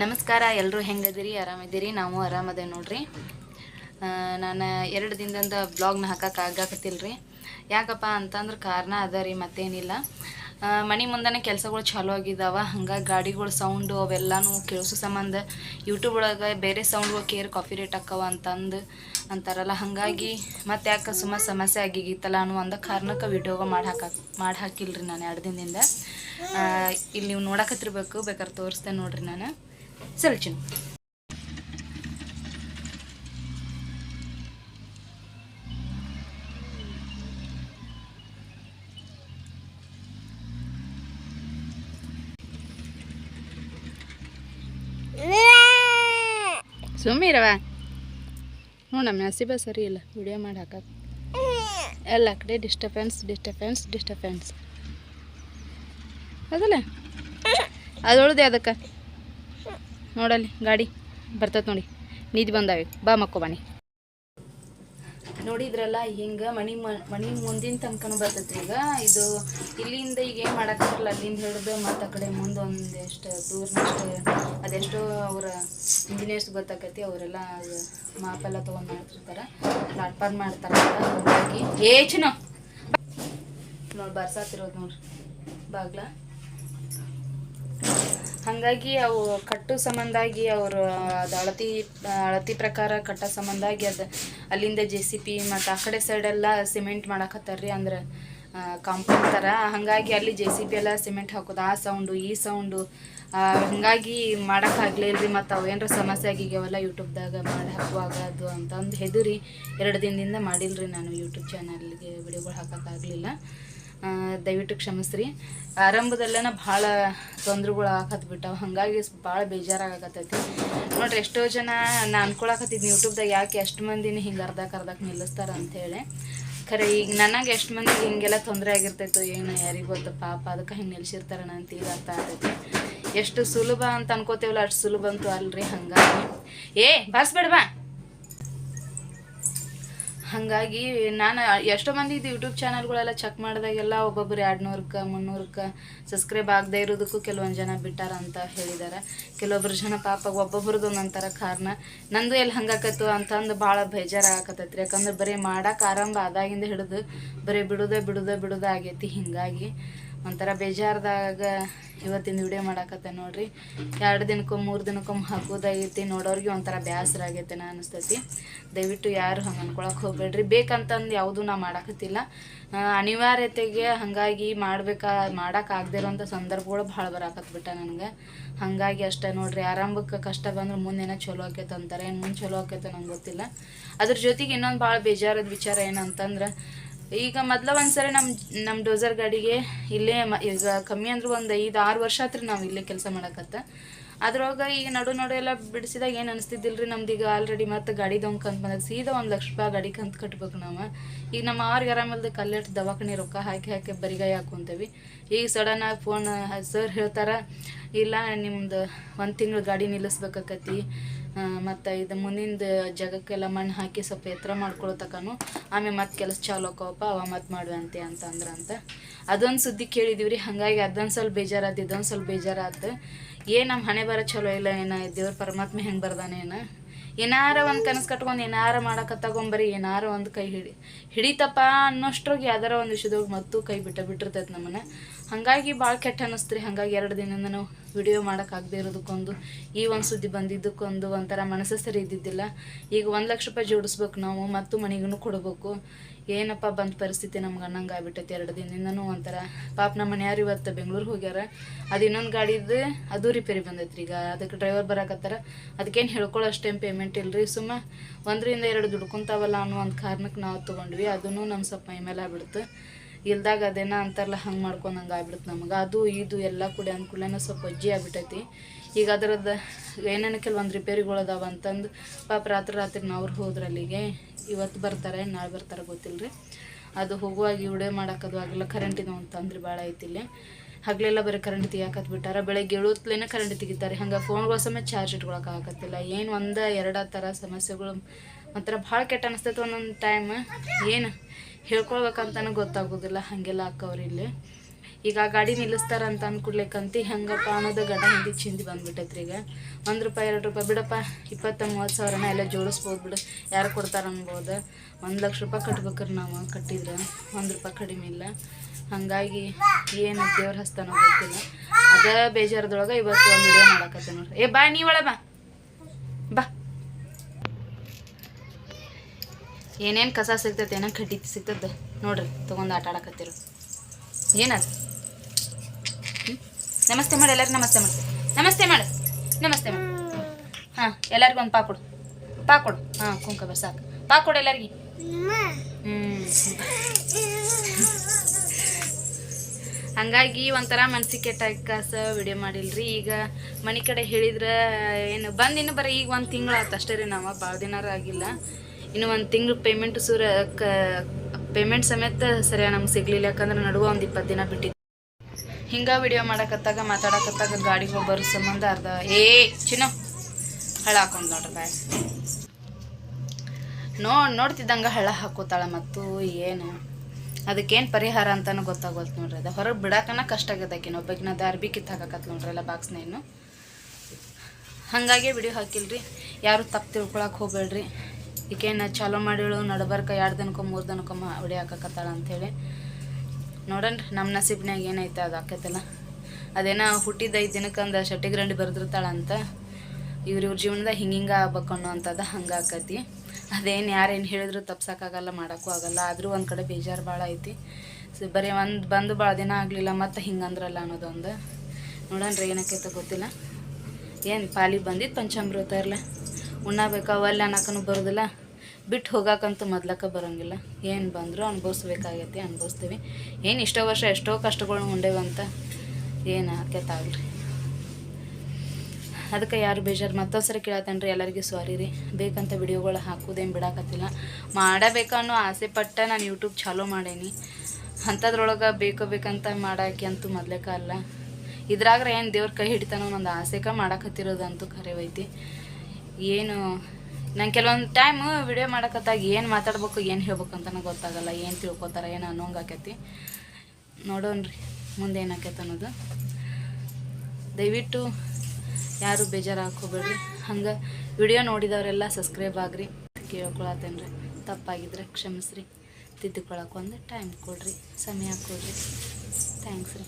ನಮಸ್ಕಾರ ಎಲ್ಲರೂ ಹೆಂಗದಿರಿ? ಆರಾಮಿದ್ದೀರಿ? ನಾವು ಆರಾಮದೇ ನೋಡ್ರಿ. ನಾನು ಎರಡು ದಿನದಿಂದ ಬ್ಲಾಗ್ನ ಹಾಕಕ್ಕೆ ಆಗಾಕತ್ತಿಲ್ಲ ರೀ ಯಾಕಪ್ಪ ಅಂತಂದ್ರೆ ಕಾರಣ ಅದ ರೀ, ಮತ್ತೇನಿಲ್ಲ. ಮನೆ ಮುಂದೆ ಕೆಲಸಗಳು ಚಾಲೂ ಆಗಿದ್ದಾವ ಹಂಗಾಗಿ ಗಾಡಿಗಳು, ಸೌಂಡು ಅವೆಲ್ಲನೂ ಕೇಳಿಸೋ ಸಂಬಂಧ ಯೂಟ್ಯೂಬ್ ಒಳಗೆ ಬೇರೆ ಸೌಂಡ್ಗಳು ಕೇರ್ ಕಾಫಿ ರೇಟ್ ಹಾಕವ ಅಂತಂದು ಅಂತಾರಲ್ಲ. ಹಾಗಾಗಿ ಮತ್ತೆ ಯಾಕೆ ಸುಮ್ಮ ಸಮಸ್ಯೆ ಆಗಿಗಿತ್ತಲ್ಲ ಅನ್ನೋ ಒಂದು ಕಾರಣಕ್ಕೆ ವಿಡಿಯೋಗ ಮಾಡಿ ಹಾಕ ಮಾಡಿ ಹಾಕಿಲ್ರಿ ನಾನು ಎರಡು ದಿನದಿಂದ. ಇಲ್ಲಿ ನೀವು ನೋಡಕತ್ತಿರ್ಬೇಕು ಬೇಕಾದ್ರೆ ತೋರಿಸ್ತೇನೆ ನೋಡ್ರಿ ನಾನು. ಸರಿ ಸುಮ್ಮಿರವ ನೋಡಮ್ಮ ನಸೀಬ ಸರಿ ಇಲ್ಲ. ವಿಡಿಯೋ ಮಾಡಿ ಹಾಕಕ್ಕೆ. ಎಲ್ಲ ಕಡೆ ಡಿಸ್ಟರ್ಬೆನ್ಸ್ ಡಿಸ್ಟರ್ಬೆನ್ಸ್ ಡಿಸ್ಟರ್ಬೆನ್ಸ್ ಅದಲ್ಲ? ಅದೊಳ್ದೆ ಅದಕ್ಕೆ. ನೋಡಲ್ಲಿ, ಗಾಡಿ ಬರ್ತೈತೆ ನೋಡಿ. ನಿಧಿ ಬಂದಾವೆ. ಬಾ ಮಕ್ಕೋ ಬನ್ನಿ. ನೋಡಿದ್ರಲ್ಲ ಹಿಂಗೆ ಮನಿ ಮನಿ ಮುಂದಿನ ತನಕನೂ ಬರ್ತೈತಿ ಈಗ. ಇದು ಇಲ್ಲಿಂದ ಈಗ ಏನು ಮಾಡಕ್ಕಾಗಲ್ಲ, ಅಲ್ಲಿಂದ ಹಿಡಿದು ಮತ್ತು ಆ ಕಡೆ ಮುಂದೆ ಒಂದೆಷ್ಟು ದೂರನಷ್ಟು ಅದೆಷ್ಟೋ ಅವರ ಇಂಜಿನಿಯರ್ಸ್ ಗೊತ್ತಾಕೈತಿ, ಅವರೆಲ್ಲ ಮಾಪೆಲ್ಲ ತೊಗೊಂಡು ಮಾಡ್ತಿರ್ತಾರೆ. ಪ್ಲಾಟ್ಫಾರ್ಮ್ ಮಾಡ್ತಾರೆ ಹಾಗಾಗಿ ಏಚನ ನೋಡಿ, ಬರ್ಸಾತಿರೋದು ನೋಡ್ರಿ. ಬಾಗ್ಲ? ಹಾಗಾಗಿ ಅವು ಕಟ್ಟು ಸಂಬಂಧಾಗಿ ಅವರು, ಅದು ಅಳತಿ ಅಳತಿ ಪ್ರಕಾರ ಕಟ್ಟೋ ಸಂಬಂಧಾಗಿ ಅದು ಅಲ್ಲಿಂದ ಜೆ ಸಿ ಪಿ ಮತ್ತು ಆ ಕಡೆ ಸೈಡೆಲ್ಲ ಸಿಮೆಂಟ್ ಮಾಡಕತ್ತಾರ್ರಿ ಅಂದ್ರೆ ಕಾಂಪೌಂಡ್ ಥರ ಹಾಗಾಗಿ ಅಲ್ಲಿ ಜೆ ಸಿ ಪಿ ಎಲ್ಲ ಸಿಮೆಂಟ್ ಹಾಕೋದು, ಆ ಸೌಂಡು ಈ ಸೌಂಡು ಹಾಗಾಗಿ ಮಾಡೋಕ್ಕಾಗಲೇ ರೀ ಮತ್ತು ಅವು ಏನರ ಸಮಸ್ಯೆ ಆಗಿಗ್ಯಾವಲ್ಲ ಯೂಟ್ಯೂಬ್ದಾಗ ಮಾಡಿ ಹಾಕುವಾಗ ಅದು ಅಂತಂದು ಹೆದರಿ ಎರಡು ದಿನದಿಂದ ಮಾಡಿಲ್ರಿ ನಾನು ಯೂಟ್ಯೂಬ್ ಚಾನಲ್ಗೆ ವಿಡಿಯೋಗಳು ಹಾಕೋಕ್ಕಾಗಲಿಲ್ಲ ದಯವಿಟ್ಟು ಕ್ಷಮಿಸ್ರಿ. ಆರಂಭದಲ್ಲೇನ ಭಾಳ ತೊಂದರೆಗಳು ಆಗತ್ ಬಿಟ್ಟಾವ. ಹಾಗಾಗಿ ಭಾಳ ಬೇಜಾರಾಗತ್ತೈತಿ ನೋಡ್ರಿ, ಎಷ್ಟೋ ಜನ ನಾ ಅನ್ಕೊಳಕತ್ತಿದ್ನಿ ಯೂಟ್ಯೂಬ್ದಾಗ ಯಾಕೆ ಎಷ್ಟು ಮಂದಿನ ಹಿಂಗೆ ಅರ್ಧಕ್ಕೆ ಅರ್ಧಕ್ಕೆ ನಿಲ್ಲಿಸ್ತಾರ ಅಂಥೇಳಿ ಖರೆ, ಈಗ ನನಗೆ ಎಷ್ಟು ಮಂದಿಗೆ ಹಿಂಗೆಲ್ಲ ತೊಂದರೆ ಆಗಿರ್ತೈತೋ ಏನು ಯಾರಿಗೆ ಗೊತ್ತು. ಪಾಪ ಅದಕ್ಕೆ ಹಿಂಗೆ ನಿಲ್ಸಿರ್ತಾರಣ ಅಂತ ಈಗ ಅರ್ಥ ಆಗ್ತೈತಿ. ಎಷ್ಟು ಸುಲಭ ಅಂತ ಅನ್ಕೋತೇವಲ್ಲ, ಅಷ್ಟು ಸುಲಭ ಅಂತೂ ಅಲ್ರಿ, ಹಂಗಾಗಿ. ಏ, ಬಾರಿಸ್ಬೇಡ ಬಾ. ಹಾಗಾಗಿ ನಾನು ಎಷ್ಟೋ ಮಂದಿ ಇದು ಯೂಟ್ಯೂಬ್ ಚಾನಲ್ಗಳೆಲ್ಲ ಚೆಕ್ ಮಾಡಿದಾಗೆಲ್ಲ ಒಬ್ಬೊಬ್ರು ಎರಡು ನೂರಕ್ಕೆ ಮುನ್ನೂರಕ್ಕೆ ಸಬ್ಸ್ಕ್ರೈಬ್ ಆಗದೆ ಇರೋದಕ್ಕೂ ಕೆಲವೊಂದು ಜನ ಬಿಟ್ಟಾರ ಅಂತ ಹೇಳಿದ್ದಾರೆ ಕೆಲವೊಬ್ರು ಜನ ಪಾಪ ಒಬ್ಬೊಬ್ರದ್ದು ಒಂದೊಂಥರ ಕಾರಣ. ನಂದು ಎಲ್ಲಿ ಹಂಗಾಕತ್ತು ಅಂತಂದು ಭಾಳ ಬೇಜಾರಾಗಕತ್ತೈತ್ರಿ ಯಾಕಂದ್ರೆ ಬರೀ ಮಾಡಕ್ಕೆ ಆರಂಭ ಆದಾಗಿಂದ ಹಿಡಿದು ಬರೀ ಬಿಡುದೇ ಬಿಡುದೇ ಬಿಡೋದೇ ಆಗೈತಿ. ಹಿಂಗಾಗಿ ಒಂಥರ ಬೇಜಾರ್ದಾಗ ಇವತ್ತಿನ ವಿಡಿಯೋ ಮಾಡಾಕತ್ತೆ ನೋಡ್ರಿ. ಎರಡು ದಿನಕ್ಕೊಮ್ಮೆ, ಮೂರು ದಿನಕ್ಕೊಮ್ಮೆ ಹಾಕೋದಾಗೈತಿ ನೋಡೋರಿಗೆ ಒಂಥರ ಬೇಸರ ಆಗೈತೆ ನಾ ಅನಿಸ್ತೈತಿ. ದಯವಿಟ್ಟು ಯಾರು ಹಂಗೆ ಅನ್ಕೊಳಕ್ಕೆ ಹೋಗ್ಬೇಡ್ರಿ. ಬೇಕಂತಂದು ಯಾವುದೂ ನಾ ಮಾಡಾಕತ್ತಿಲ್ಲ. ಅನಿವಾರ್ಯತೆಗೆ ಹಾಗಾಗಿ ಮಾಡ್ಬೇಕಾ ಮಾಡೋಕ್ಕಾಗದೇ ಇರೋಂಥ ಸಂದರ್ಭಗಳು ಭಾಳ ಬರಾಕತ್ಬಿಟ್ಟ ನನಗೆ. ಹಾಗಾಗಿ ಅಷ್ಟೇ ನೋಡ್ರಿ. ಆರಂಭಕ್ಕೆ ಕಷ್ಟ ಬಂದ್ರೆ ಮುಂದೇನೋ ಚಲೋ ಆಕೈತೆ ಅಂತಾರೆ. ಏನು ಮುಂದೆ ಚಲೋ ಆಕೈತೆ ನಂಗೆ ಗೊತ್ತಿಲ್ಲ. ಅದ್ರ ಜೊತೆಗೆ ಇನ್ನೊಂದು ಭಾಳ ಬೇಜಾರದ ವಿಚಾರ ಏನಂತಂದ್ರೆ ಈಗ ಮೊದಲ ಒಂದ್ಸರಿ ನಮ್ಮ ನಮ್ಮ ಡೋಸರ್ ಗಾಡಿಗೆ ಇಲ್ಲೇ ಮ, ಈಗ ಕಮ್ಮಿ ಅಂದ್ರೆ ಒಂದು ಐದು, ಆರು ವರ್ಷ ಆತ್ರ ನಾವು ಇಲ್ಲೇ ಕೆಲಸ ಮಾಡಕತ್ತ. ಅದ್ರೊಳಗೆ ಈಗ ನಡು ನಡು ಎಲ್ಲ ಬಿಡಿಸಿದಾಗ ಏನು ಅನಿಸ್ತಿದ್ದಿಲ್ಲ ರೀ ನಮ್ದು ಈಗ ಆಲ್ರೆಡಿ ಮತ್ತೆ ಗಾಡಿದೊಂದು ಕಂತು ಬಂದಾಗ ಸೀದಾ ಒಂದು ಲಕ್ಷ ರೂಪಾಯಿ ಗಾಡಿ ಕಂತು ಕಟ್ಬೇಕು ನಾವು. ಈಗ ನಮ್ಮ ಅವ್ರಿಗೆ ಆರಾಮಲ್ದ ಕಲ್ಲೆಟ್ ದವಾಖಾನೆ ರೊಕ್ಕ ಹಾಕಿ ಹಾಕಿ ಬರಿಗಾಯಿ ಹಾಕೊಂತೇವಿ. ಈಗ ಸಡನ್ನಾಗಿ ಫೋನ್, ಸರ್ ಹೇಳ್ತಾರೆ, ಇಲ್ಲ ನಿಮ್ದು ಒಂದು ತಿಂಗಳು ಗಾಡಿ ನಿಲ್ಲಿಸ್ಬೇಕಾಕತಿ ಮತ್ತು ಇದು ಮುಂದಿನ ಜಗಕ್ಕೆಲ್ಲ ಮಣ್ಣು ಹಾಕಿ ಸ್ವಲ್ಪ ಎತ್ತರ ತಕನು ಆಮೇಲೆ ಮತ್ತೆ ಕೆಲಸ ಚಾಲು ಅವ ಮತ್ತೆ ಮಾಡುವಂತೆ ಅಂತ ಅಂದ್ರಂತ ಅದೊಂದು ಸುದ್ದಿ ಕೇಳಿದೀವಿ ರೀ ಹಾಗಾಗಿ ಅದೊಂದು ಸ್ವಲ್ಪ ಬೇಜಾರಾತು, ಇದೊಂದು ಸ್ವಲ್ಪ ಬೇಜಾರಾತು. ಏನು ನಮ್ಮ ಹಣೆ ಬರ ಚಲೋ ಇಲ್ಲ ಏನ ದೇವ್ರ ಪರಮಾತ್ಮ ಹೆಂಗೆ ಬರ್ದಾನೆ ಏನ? ಏನಾರ ಒಂದು ಕನಸು ಕಟ್ಕೊಂಡು ಏನಾರ ಮಾಡಕತ್ತಾಗೊಂಬರಿ ಏನಾರ ಒಂದು ಕೈ ಹಿಡಿ, ಹಿಡಿತಪ್ಪ ಅನ್ನೋಷ್ಟ್ರಾಗ ಯಾವ್ದಾರ ಒಂದು ವಿಷಯದೊಳಗೆ ಮತ್ತು ಕೈ ಬಿಟ್ಟ ಬಿಟ್ಟಿರ್ತೈತೆ ನಮ್ಮನ್ನ. ಹಾಗಾಗಿ ಭಾಳ ಕೆಟ್ಟ ಅನ್ನಿಸ್ತ್ರಿ ಹಾಗಾಗಿ ಎರಡು ದಿನದಿಂದ ನಾವು ವಿಡಿಯೋ ಮಾಡೋಕ್ಕಾಗದೇ ಇರೋದಕ್ಕೊಂದು, ಈ ಒಂದು ಸುದ್ದಿ ಬಂದಿದ್ದಕ್ಕೊಂದು ಒಂಥರ ಮನಸ್ಸು ಸರಿ ಇದ್ದಿದ್ದಿಲ್ಲ. ಈಗ ಒಂದು ಲಕ್ಷ ರೂಪಾಯಿ ಜೋಡಿಸ್ಬೇಕು ನಾವು, ಮತ್ತು ಮನೆಗೂ ಕೊಡಬೇಕು. ಏನಪ್ಪ ಬಂದ ಪರಿಸ್ಥಿತಿ ನಮ್ಗೆ ಅನ್ನಂಗೆ ಆಗ್ಬಿಟ್ಟೈತಿ ಎರಡು ದಿನದಿಂದನೂ ಒಂಥರ. ಪಾಪ ನಮ್ಮ ಮನೆಯಾರು ಇವತ್ತು ಬೆಂಗ್ಳೂರಿಗೆ ಹೋಗ್ಯಾರ. ಅದು ಇನ್ನೊಂದು ಗಾಡಿದು ಅದು ರಿಪೇರಿ ಬಂದೈತ್ರಿ ಈಗ. ಅದಕ್ಕೆ ಡ್ರೈವರ್ ಬರಾಕತ್ತಾರ. ಅದಕ್ಕೇನು ಹೇಳ್ಕೊಳ್ಳೋ ಅಷ್ಟೇನು ಪೇಮೆಂಟ್ ಇಲ್ಲರಿ ಸುಮ್ಮ ಒಂದರಿಂದ ಎರಡು ದುಡ್ಕೊಂತಾವಲ್ಲ ಅನ್ನೋ ಒಂದು ಕಾರಣಕ್ಕೆ ನಾವು ತೊಗೊಂಡ್ವಿ. ಅದನ್ನು ನಮ್ಮ ಸ್ವಲ್ಪ ಮೈ ಮೇಲೆ ಆಗ್ಬಿಡ್ತು. ಇಲ್ದಾಗ ಅದೇನ ಅಂತಾರಲ್ಲ, ಹಂಗೆ ಮಾಡ್ಕೊಂಡಂಗೆ ಆಗ್ಬಿಡುತ್ತೆ ನಮಗೆ. ಅದು, ಇದು ಎಲ್ಲ ಕೂಡ ಅನುಕೂಲನ ಸ್ವಲ್ಪ ಅಜ್ಜಿ ಆಗ್ಬಿಟ್ಟೈತಿ. ಈಗ ಅದರದ್ದು ಏನೇನು ಕೆಲವೊಂದು ರಿಪೇರಿಗಳು ಅದಾವ ಅಂತಂದು ಪಾಪ ರಾತ್ರಿ ರಾತ್ರಿ ನಾವ್ರು ಹೋದ್ರೆ ಅಲ್ಲಿಗೆ. ಇವತ್ತು ಬರ್ತಾರೆ, ನಾಳೆ ಬರ್ತಾರೆ ಗೊತ್ತಿಲ್ಲ ರೀ ಅದು ಹೋಗುವಾಗ ಇವಡೇ ಮಾಡೋಕ್ಕದು ಆಗಲ್ಲ ಕರೆಂಟಿನ ಅಂತಂದ್ರೆ ತೊಂದ್ರೆ ಭಾಳ ಐತಿ ಇಲ್ಲಿ. ಹಗಲೆಲ್ಲ ಬರೀ ಕರೆಂಟ್ ತೆಗಿಯಾಕತ್ ಬಿಟ್ಟಾರ. ಬೆಳಗ್ಗೆ ಏಳುತ್ತಲೇನೆ ಕರೆಂಟ್ ತೆಗಿತಾರೆ. ಹಂಗೆ ಫೋನ್ಗಳ ಸಮೇತ ಚಾರ್ಜ್ ಇಟ್ಕೊಳಕ್ಕೆ ಆಗತ್ತಿಲ್ಲ ಏನು ಒಂದ ಎರಡ ಥರ ಸಮಸ್ಯೆಗಳು ಒಂಥರ ಭಾಳ ಕೆಟ್ಟ ಅನಿಸ್ತೈತೆ ಒಂದೊಂದು ಟೈಮ್ ಏನು ಹೇಳ್ಕೊಳ್ಬೇಕಂತನೂ ಗೊತ್ತಾಗೋದಿಲ್ಲ, ಹಾಗೆಲ್ಲ ಇಲ್ಲಿ. ಈಗ ಗಾಡಿ ನಿಲ್ಲಿಸ್ತಾರ ಅಂತ ಅಂದ್ಕೊಡ್ಲಿಕ್ಕಂತ ಹೆಂಗಪ್ಪ ಅನ್ನೋದು ಗಡ ಹಿಂದಿ ಚಿಂದಿ ಬಂದ್ಬಿಟ್ಟೈತ್ರಿ ಈಗ. ಒಂದು ರೂಪಾಯಿ, ಎರಡು ರೂಪಾಯಿ, ಬಿಡಪ್ಪ, ಇಪ್ಪತ್ತ, ಮೂವತ್ತು ಸಾವಿರನ ಎಲ್ಲ ಜೋಡಿಸ್ಬೋದು ಬಿಡು. ಯಾರು ಕೊಡ್ತಾರೆ ಅನ್ಬೋದು. ಒಂದು ಲಕ್ಷ ರೂಪಾಯಿ ಕಟ್ಬೇಕ್ರಿ ನಾವು ಕಟ್ಟಿದ್ರೆ, ಒಂದು ರೂಪಾಯಿ ಕಡಿಮೆ ಇಲ್ಲ. ಹಾಗಾಗಿ ಏನು ದೇವ್ರ ಹಸ್ತಾನೋ ಗೊತ್ತಿಲ್ಲ. ಅದ ಬೇಜಾರದೊಳಗೆ ಇವತ್ತು ಒಂದು ವಿಡಿಯೋ ಮಾಡಕತ್ತೆ ನೋಡ್ರಿ. ಏ, ಬಾ, ನೀ ಒಳ ಬಾ. ಏನೇನು ಕಸ ಸಿಗ್ತೈತೆ, ಏನೇನು ಕಡ್ಡಿ ಸಿಗ್ತದೆ ನೋಡ್ರಿ, ತೊಗೊಂಡು ಆಟ ಆಡಕತ್ತಿರು. ಏನದು? ನಮಸ್ತೆ ಮಾಡಿ, ಎಲ್ಲರಿಗೂ ನಮಸ್ತೆ ಮಾಡಿ. ನಮಸ್ತೆ ಮಾಡಿ, ನಮಸ್ತೆ ಮಾಡು. ಹಾಂ, ಎಲ್ಲರಿಗೂ ಒಂದು ಪಾಕೊಡು ಕೊಡು. ಪಾ ಕೊಡು. ಹಾಂ ಕುಂಕ ಸಾಕು. ಪಾಕೊಡು ಎಲ್ಲರಿಗೆ. ಹಂಗಾಗಿ ಒಂಥರ ಮನ್ಸಿಗೆ ಕೆಟ್ಟಾಕಾಸ ವಿಡಿಯೋ ಮಾಡಿಲ್ರಿ. ಈಗ ಮನೆ ಕಡೆ ಹೇಳಿದ್ರೆ, ಏನು ಬಂದು ಇನ್ನು ಬರೀ ಈಗ ಒಂದು ತಿಂಗಳು ಆತು ಅಷ್ಟೇ ರೀ ನಾವು ಭಾಳ ದಿನಾರ ಆಗಿಲ್ಲ. ಇನ್ನು ಒಂದು ತಿಂಗಳು ಪೇಮೆಂಟ್ ಸುರ ಕ ಪೇಮೆಂಟ್ ಸಮೇತ ಸರಿಯಾಗಿ ನಮ್ಗೆ ಸಿಗ್ಲಿಲ್ಲ. ಯಾಕಂದ್ರೆ ನಡುವ ಒಂದು ಇಪ್ಪತ್ತು ದಿನ ಬಿಟ್ಟಿದ್ದೆ ಹಿಂಗೆ ವಿಡಿಯೋ ಮಾಡಕತ್ತಾಗ, ಮಾತಾಡಕತ್ತಾಗ ಗಾಡಿಗೆ ಹೋಗಿ ಬರೋ ಸಂಬಂಧ ಅರ್ಧ, ಏ, ಚಿನ್ನ ಹಳ ಹಾಕೊಂಡು ನೋಡ್ರಿ ಬಾಯ್. ನೋ, ನೋಡ್ತಿದ್ದಂಗೆ ಹಳ್ಳ ಹಾಕೋತಾಳ ಮತ್ತು ಏನು? ಅದಕ್ಕೇನು ಪರಿಹಾರ ಅಂತಾನು ಗೊತ್ತಾಗೋಲ್ತು ನೋಡ್ರಿ. ಅದು ಹೊರಗೆ ಬಿಡಾಕನ ಕಷ್ಟ ಆಗ್ಯದ ಆಕಿನ. ಒಬ್ಬಕಿನ ಅರ್ಬಿ ಕಿತ್ತು ಹಾಕಕತ್ ನೋಡ್ರಿ ಎಲ್ಲ ಬಾಕ್ಸ್ನ ಇನ್ನು. ಹಾಗಾಗಿ ವಿಡಿಯೋ ಹಾಕಿಲ್ರಿ. ಯಾರು ತಪ್ಪು ತಿಳ್ಕೊಳಕ್ಕೆ ಹೋಗ್ಬೇಡ್ರಿ. ಈಕೇನು ಚಾಲೋ ಮಾಡಿಳು, ನಡಬರ್ಕ ಎರಡು ದಿನಕ್ಕೊ ಮೂರು ದಿನಕ್ಕೊಮ್ಮ ಹೊಡಿ ಹಾಕಕತ್ತಾಳ ಅಂಥೇಳಿ ನೋಡನ್ ನಮ್ಮ ನಸೀಬ್ನಾಗ ಏನೈತೆ ಅದು ಆಕೈತಲ್ಲ. ಅದೇನೋ ಹುಟ್ಟಿದ ಐದು ದಿನಕ್ಕಂದು ಶೆಟ್ಟಿಗ್ರಂಡಿ ಬರೆದಿರ್ತಾಳ ಅಂತ. ಇವ್ರ ಇವ್ರ ಜೀವನದಾಗ ಹಿಂಗೆ ಹಿಂಗೆ ಆಗ್ಬೇಕು ಅನ್ನೋ ಅಂಥದ್ದು ಹಂಗೆ ಆಕತಿ. ಅದೇನು ಯಾರೇನು ಹೇಳಿದ್ರು ತಪ್ಸಕ್ಕಾಗಲ್ಲ, ಮಾಡೋಕ್ಕೂ ಆಗಲ್ಲ. ಆದರೂ ಒಂದು ಕಡೆ ಬೇಜಾರು ಭಾಳ ಐತಿ. ಸೊ ಬರೀ ಒಂದು ಬಂದು ಭಾಳ ದಿನ ಆಗಲಿಲ್ಲ, ಮತ್ತು ಹಿಂಗೆ ಅಂದ್ರಲ್ಲ ಅನ್ನೋದೊಂದು. ನೋಡೋಣ್ರಿ ಏನಕ್ಕೈತೆ ಗೊತ್ತಿಲ್ಲ. ಏನು ಪಾಲಿಗೆ ಬಂದಿದ್ದು ಪಂಚಾಮೃತ ಇರಲ್ಲ ಉಣ್ಣಬೇಕಾ ಒಲ್ಲೆ ಅನ್ನಕ್ಕೂ ಬರೋದಿಲ್ಲ. ಬಿಟ್ಟು ಹೋಗಾಕಂತೂ ಮೊದ್ಲಕ್ಕ ಬರೋಂಗಿಲ್ಲ. ಏನು ಬಂದರೂ ಅನುಭವಿಸ್ಬೇಕಾಗೈತಿ, ಅನುಭವಿಸ್ತೀವಿ. ಏನು ಇಷ್ಟೋ ವರ್ಷ ಎಷ್ಟೋ ಕಷ್ಟಗಳು ಉಂಡೇವಂತ ಏನು ಆಕೈತಾಗಲ್ರಿ ಅದಕ್ಕೆ ಯಾರು ಬೇಜಾರು, ಮತ್ತೊಂದ್ಸರಿ ಕೇಳತ್ತೇನ್ರಿ, ಎಲ್ಲರಿಗೂ ಸಾರಿ ರೀ. ಬೇಕಂತ ವಿಡಿಯೋಗಳು ಹಾಕೋದೇನು ಬಿಡಾಕತ್ತಿಲ್ಲ. ಮಾಡಬೇಕನ್ನೋ ಆಸೆ ಪಟ್ಟ ನಾನು ಯೂಟ್ಯೂಬ್ ಚಾಲೂ ಮಾಡೇನಿ. ಅಂಥದ್ರೊಳಗೆ ಬೇಕೋ ಬೇಕಂತ ಮಾಡಾಕಿ ಅಂತೂ ಮೊದ್ಲೇಕ ಅಲ್ಲ. ಇದ್ರಾಗ್ರೆ ಏನು ದೇವ್ರ ಕೈ ಹಿಡಿತಾನೋ ಒಂದು ಆಸೆಕ ಮಾಡಾಕತ್ತಿರೋದಂತೂ ಕರೆವೈತಿ ಏನು ನಂಗೆ ಕೆಲವೊಂದು ಟೈಮ್ ವಿಡಿಯೋ ಮಾಡಕತ್ತಾಗ ಏನು ಮಾತಾಡ್ಬೇಕು, ಏನು ಹೇಳ್ಬೇಕು ಅಂತ ಗೊತ್ತಾಗಲ್ಲ, ಏನು ತಿಳ್ಕೊತಾರೆ, ಏನು ಅನ್ನೋಂಗೆ ಆಕೈತಿ. ನೋಡೋಣ್ರಿ, ಮುಂದೆ ಏನಾಕೈತೆ ಅನ್ನೋದು. ದಯವಿಟ್ಟು ಯಾರು ಬೇಜಾರು ಹಾಕೋಬೇಡ್ರಿ ಹಂಗೆ ವಿಡಿಯೋ ನೋಡಿದವರೆಲ್ಲ ಸಬ್ಸ್ಕ್ರೈಬ್ ಆಗ್ರಿ. ಕೇಳ್ಕೊಳತ್ತೇನ್ರಿ. ತಪ್ಪಾಗಿದ್ರೆ ಕ್ಷಮಿಸ್ರಿ. ತಿದ್ದುಕೊಳಕ್ಕೆ ಒಂದು ಟೈಮ್ ಕೊಡ್ರಿ. ಸಮಯ ಕೊಡ್ರಿ. ಥ್ಯಾಂಕ್ಸ್ ರೀ.